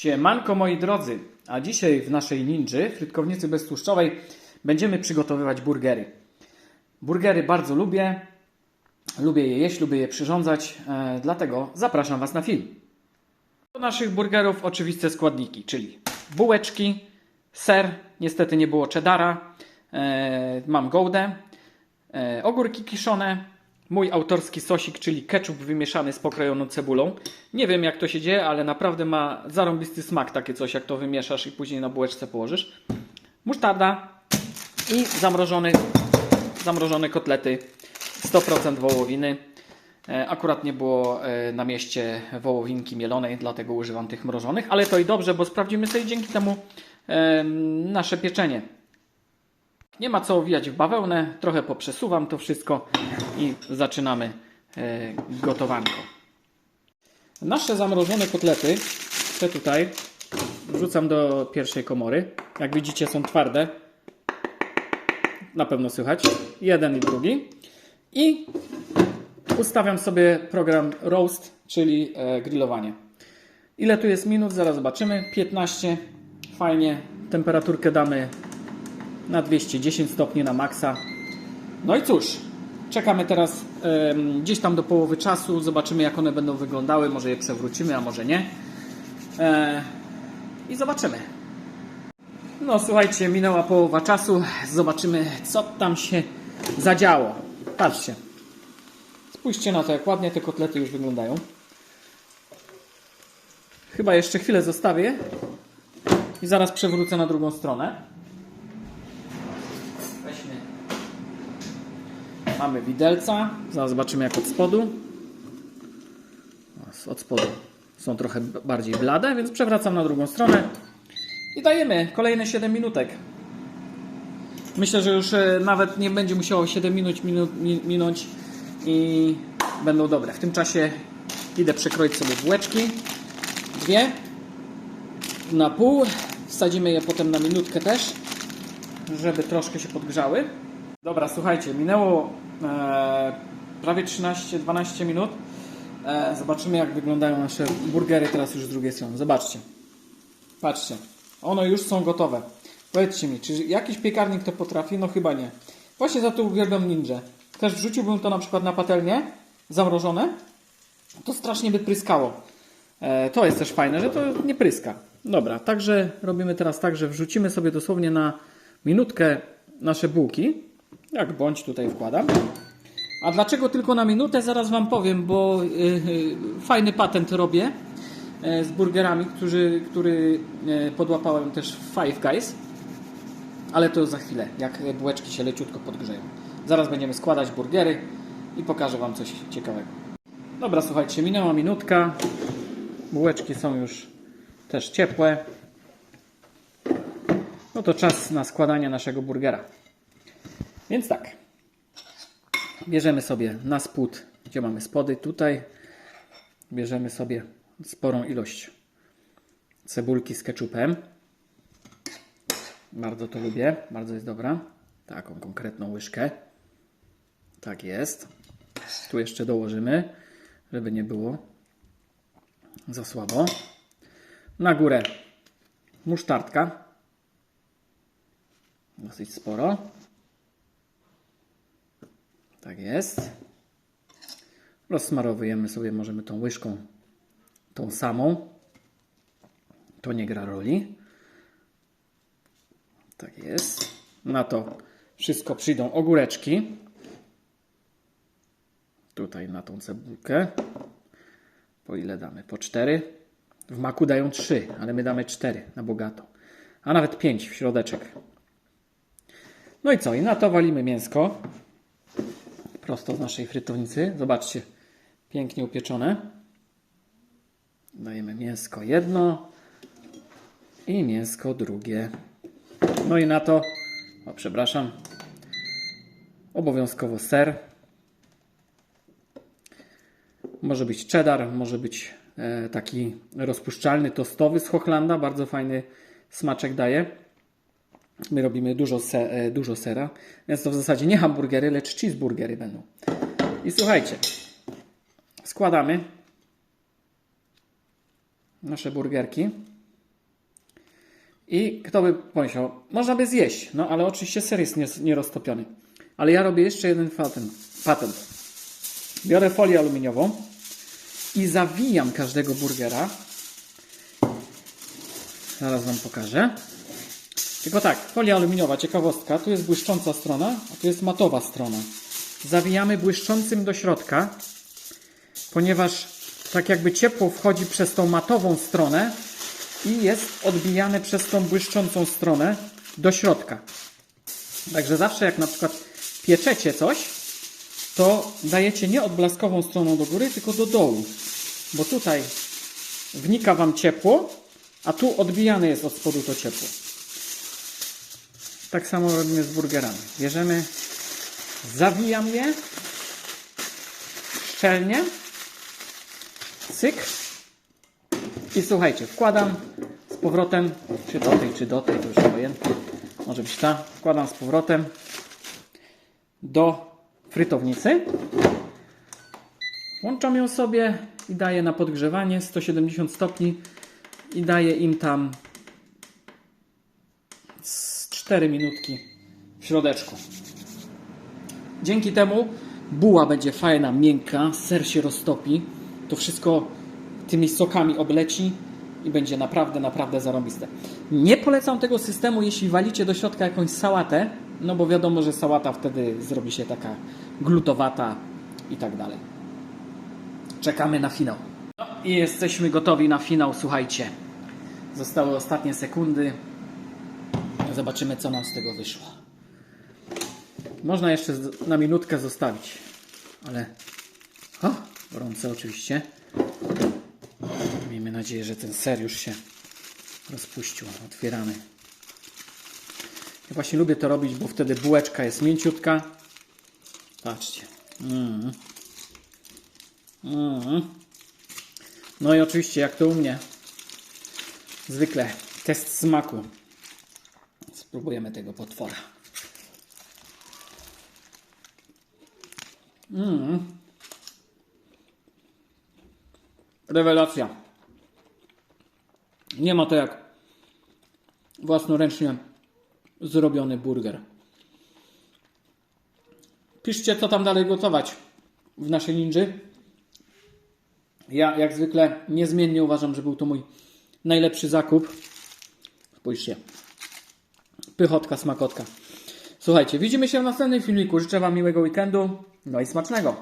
Siemanko moi drodzy, a dzisiaj w naszej ninży, frytkownicy beztłuszczowej, będziemy przygotowywać burgery. Burgery bardzo lubię, lubię je jeść, lubię je przyrządzać, e, dlatego zapraszam Was na film. Do naszych burgerów oczywiste składniki, czyli bułeczki, ser, niestety nie było cheddara, e, mam goudę, e, ogórki kiszone, mój autorski sosik, czyli ketchup wymieszany z pokrojoną cebulą. Nie wiem jak to się dzieje, ale naprawdę ma zarąbisty smak takie coś, jak to wymieszasz i później na bułeczce położysz. Musztarda i zamrożony, zamrożone kotlety 100% wołowiny. E, Akurat nie było e, na mieście wołowinki mielonej, dlatego używam tych mrożonych, ale to i dobrze, bo sprawdzimy sobie dzięki temu e, nasze pieczenie. Nie ma co owijać w bawełnę, trochę poprzesuwam to wszystko i zaczynamy e, gotowanko. Nasze zamrożone kotlety, te tutaj, wrzucam do pierwszej komory. Jak widzicie są twarde, na pewno słychać, jeden i drugi. I ustawiam sobie program roast, czyli e, grillowanie. Ile tu jest minut? Zaraz zobaczymy. 15. Fajnie. Temperaturkę damy na 210 stopni na maksa. No i cóż, czekamy teraz em, gdzieś tam do połowy czasu. Zobaczymy, jak one będą wyglądały. Może je przewrócimy, a może nie. E, I zobaczymy. No słuchajcie, minęła połowa czasu. Zobaczymy, co tam się zadziało. Patrzcie. Spójrzcie na to, jak ładnie te kotlety już wyglądają. Chyba jeszcze chwilę zostawię i zaraz przewrócę na drugą stronę. Mamy widelca. Zaraz zobaczymy jak od spodu. Od spodu są trochę bardziej blade, więc przewracam na drugą stronę. I dajemy kolejne 7 minutek. Myślę, że już e, nawet nie będzie musiało 7 minut, minut mi- minąć i będą dobre. W tym czasie idę przekroić sobie bułeczki. Dwie na pół. Wsadzimy je potem na minutkę też, żeby troszkę się podgrzały. Dobra, słuchajcie, minęło e, prawie 13-12 minut. E, zobaczymy, jak wyglądają nasze burgery teraz już z drugiej strony. Zobaczcie. Patrzcie. One już są gotowe. Powiedzcie mi, czy jakiś piekarnik to potrafi? No chyba nie. Właśnie za to uwielbiam ninja. Też wrzuciłbym to na przykład na patelnię, zamrożone, to strasznie by pryskało. E, to jest też fajne, że to nie pryska. Dobra, także robimy teraz tak, że wrzucimy sobie dosłownie na minutkę nasze bułki. Jak bądź tutaj wkładam. A dlaczego tylko na minutę? Zaraz Wam powiem, bo yy, yy, fajny patent robię e, z burgerami, który, który e, podłapałem też w Five Guys. Ale to za chwilę, jak bułeczki się leciutko podgrzeją. Zaraz będziemy składać burgery i pokażę Wam coś ciekawego. Dobra, słuchajcie, minęła minutka. Bułeczki są już też ciepłe. No to czas na składanie naszego burgera. Więc tak. Bierzemy sobie na spód, gdzie mamy spody, tutaj. Bierzemy sobie sporą ilość cebulki z ketchupem. Bardzo to lubię, bardzo jest dobra. Taką konkretną łyżkę. Tak jest. Tu jeszcze dołożymy, żeby nie było za słabo. Na górę musztardka. Dosyć sporo. Tak jest. Rozsmarowujemy sobie, możemy tą łyżką, tą samą. To nie gra roli. Tak jest. Na to wszystko przyjdą ogóreczki. Tutaj na tą cebulkę. Po ile damy? Po 4. W maku dają 3, ale my damy 4 na bogato. A nawet 5 w środeczek. No i co? I na to walimy mięsko. Prosto z naszej frytownicy. Zobaczcie. Pięknie upieczone. Dajemy mięsko jedno i mięsko drugie. No i na to, o przepraszam, obowiązkowo ser. Może być cheddar, może być e, taki rozpuszczalny, tostowy z Hochlanda. Bardzo fajny smaczek daje. My robimy dużo, se, e, dużo sera, więc to w zasadzie nie hamburgery, lecz cheeseburgery będą. I słuchajcie, składamy nasze burgerki. I kto by pomyślał, można by zjeść, no ale oczywiście ser jest nieroztopiony. Ale ja robię jeszcze jeden patent. patent. Biorę folię aluminiową i zawijam każdego burgera. Zaraz Wam pokażę. Tylko tak, folia aluminiowa, ciekawostka, tu jest błyszcząca strona, a tu jest matowa strona. Zawijamy błyszczącym do środka, ponieważ tak jakby ciepło wchodzi przez tą matową stronę i jest odbijane przez tą błyszczącą stronę do środka. Także zawsze jak na przykład pieczecie coś, to dajecie nie odblaskową stroną do góry, tylko do dołu. Bo tutaj wnika Wam ciepło, a tu odbijane jest od spodu to ciepło. Tak samo robimy z burgerami. Bierzemy, zawijam je szczelnie, cyk i słuchajcie, wkładam z powrotem, czy do tej, czy do tej, to już obojętnie, może być ta, wkładam z powrotem do frytownicy. Włączam ją sobie i daję na podgrzewanie 170 stopni i daję im tam 4 minutki w środeczku. Dzięki temu buła będzie fajna, miękka, ser się roztopi, to wszystko tymi sokami obleci i będzie naprawdę, naprawdę zarąbiste. Nie polecam tego systemu, jeśli walicie do środka jakąś sałatę, no bo wiadomo, że sałata wtedy zrobi się taka glutowata i tak dalej. Czekamy na finał. No i jesteśmy gotowi na finał, słuchajcie. Zostały ostatnie sekundy. Zobaczymy, co nam z tego wyszło. Można jeszcze na minutkę zostawić, ale o, gorące oczywiście. Miejmy nadzieję, że ten ser już się rozpuścił. Otwieramy. Ja właśnie lubię to robić, bo wtedy bułeczka jest mięciutka. Patrzcie. Mm. Mm. No i oczywiście, jak to u mnie, zwykle test smaku. Spróbujemy tego potwora. Mm. Rewelacja. Nie ma to jak własnoręcznie zrobiony burger. Piszcie, co tam dalej gotować w naszej ninży. Ja, jak zwykle, niezmiennie uważam, że był to mój najlepszy zakup. Spójrzcie. Pychotka, smakotka. Słuchajcie, widzimy się w następnym filmiku. Życzę Wam miłego weekendu. No i smacznego.